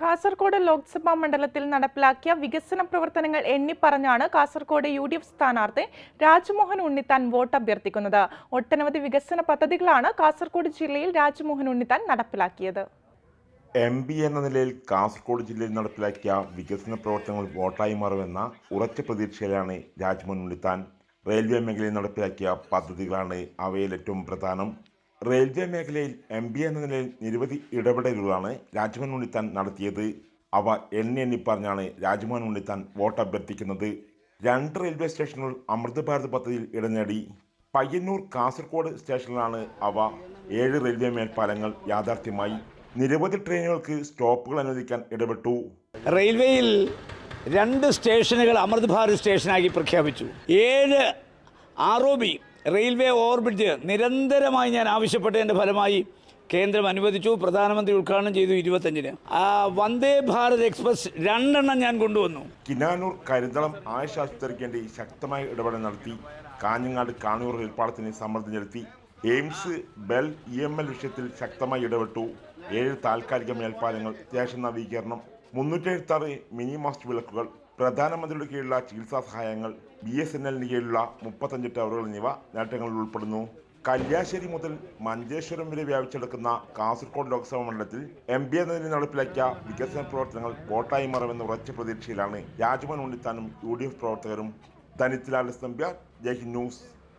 കാസർഗോഡ് ലോക്സഭാ മണ്ഡലത്തിൽ നടപ്പിലാക്കിയ വികസന പ്രവർത്തനങ്ങൾ എണ്ണിപ്പറഞ്ഞാണ് കാസർകോട് യു ഡി എഫ് സ്ഥാനാർത്ഥി രാജ്മോഹൻ ഉണ്ണിത്താൻ വോട്ട് അഭ്യർത്ഥിക്കുന്നത്. ഒട്ടനവധി വികസന പദ്ധതികളാണ് കാസർകോട് ജില്ലയിൽ രാജ്മോഹൻ ഉണ്ണിത്താൻ നടപ്പിലാക്കിയത്. എം പി എന്ന നിലയിൽ കാസർകോട് ജില്ലയിൽ നടപ്പിലാക്കിയ വികസന പ്രവർത്തനങ്ങൾ വോട്ടായി മാറുമെന്ന ഉറച്ച പ്രതീക്ഷയിലാണ് രാജ്മോഹൻ ഉണ്ണിത്താൻ. റെയിൽവേ മേഖലയിൽ നടപ്പിലാക്കിയ പദ്ധതികളാണ് അവയിൽ ഏറ്റവും പ്രധാനം. റെയിൽവേ മേഖലയിൽ എം പി എന്ന നിലയിൽ നിരവധി ഇടപെടലുകളാണ് രാജ്മോഹൻ ഉണ്ണിത്താൻ നടത്തിയത്. അവ എണ്ണി എണ്ണി പറഞ്ഞാണ് രാജ്മോഹൻ ഉണ്ണിത്താൻ വോട്ട് അഭ്യർത്ഥിക്കുന്നത്. രണ്ട് റെയിൽവേ സ്റ്റേഷനുകൾ അമൃത് ഭാരത് പദ്ധതിയിൽ ഇടം നേടി. പയ്യന്നൂർ കാസർഗോഡ് സ്റ്റേഷനിലാണ് അവ ഏഴ് റെയിൽവേ മേൽപ്പാലങ്ങൾ യാഥാർത്ഥ്യമായി. നിരവധി ട്രെയിനുകൾക്ക് സ്റ്റോപ്പുകൾ അനുവദിക്കാൻ ഇടപെട്ടു. റെയിൽവേയിൽ രണ്ട് സ്റ്റേഷനുകൾ അമൃത് ഭാരത് സ്റ്റേഷനാക്കി പ്രഖ്യാപിച്ചു. ഏഴ് ആർ ബി റെയിൽവേ ഓവർബ്രിഡ്ജ് നിരന്തരമായി ഞാൻ ആവശ്യപ്പെട്ടതിന്റെ ഫലമായി കേന്ദ്രം അനുവദിച്ചു പ്രധാനമന്ത്രി ഉദ്ഘാടനം ചെയ്തു ഇരുപത്തഞ്ചിന്. വന്ദേ ഭാരത് എക്സ്പ്രസ് രണ്ടെണ്ണം ഞാൻ കൊണ്ടുവന്നു. കിനാനൂർ കരുതളം ആയുഷ് ശക്തമായ ഇടപെടൽ നടത്തി കാഞ്ഞങ്ങാട് കാണൂർ റെയിൽപ്പാളത്തിന് സമ്മർദ്ദം ചെലുത്തി. AIIMS BEL E M L വിഷയത്തിൽ ശക്തമായി ഇടപെട്ടു. ഏഴ് താൽക്കാലിക മേൽപ്പാലങ്ങൾ സ്റ്റേഷൻ നവീകരണം. മുന്നൂറ്റി എഴുപത്താറ് മിനി മാസ്റ്റ് വിളക്കുകൾ പ്രധാനമന്ത്രിയുടെ കീഴിലുള്ള ചികിത്സാ സഹായങ്ങൾ ബി എസ് എൻ എല്ലിന് കീഴിലുള്ള മുപ്പത്തഞ്ച് ടവറുകൾ എന്നിവ നേട്ടങ്ങളിൽ ഉൾപ്പെടുന്നു. കല്യാശ്ശേരി മുതൽ മഞ്ചേശ്വരം വരെ വ്യാപിച്ചെടുക്കുന്ന കാസർഗോഡ് ലോക്സഭാ മണ്ഡലത്തിൽ എം പി എന്നതിന് നടപ്പിലാക്കിയ വികസന പ്രവർത്തനങ്ങൾ വോട്ടായി മാറുമെന്ന ഉറച്ച പ്രതീക്ഷയിലാണ് രാജ്മോഹൻ ഉണ്ണിത്താനും യു ഡി എഫ് പ്രവർത്തകരും. ധനിത്തിലാൽ സ്തംഭ്യ ജയ്ഹിന്ദ് ന്യൂസ്.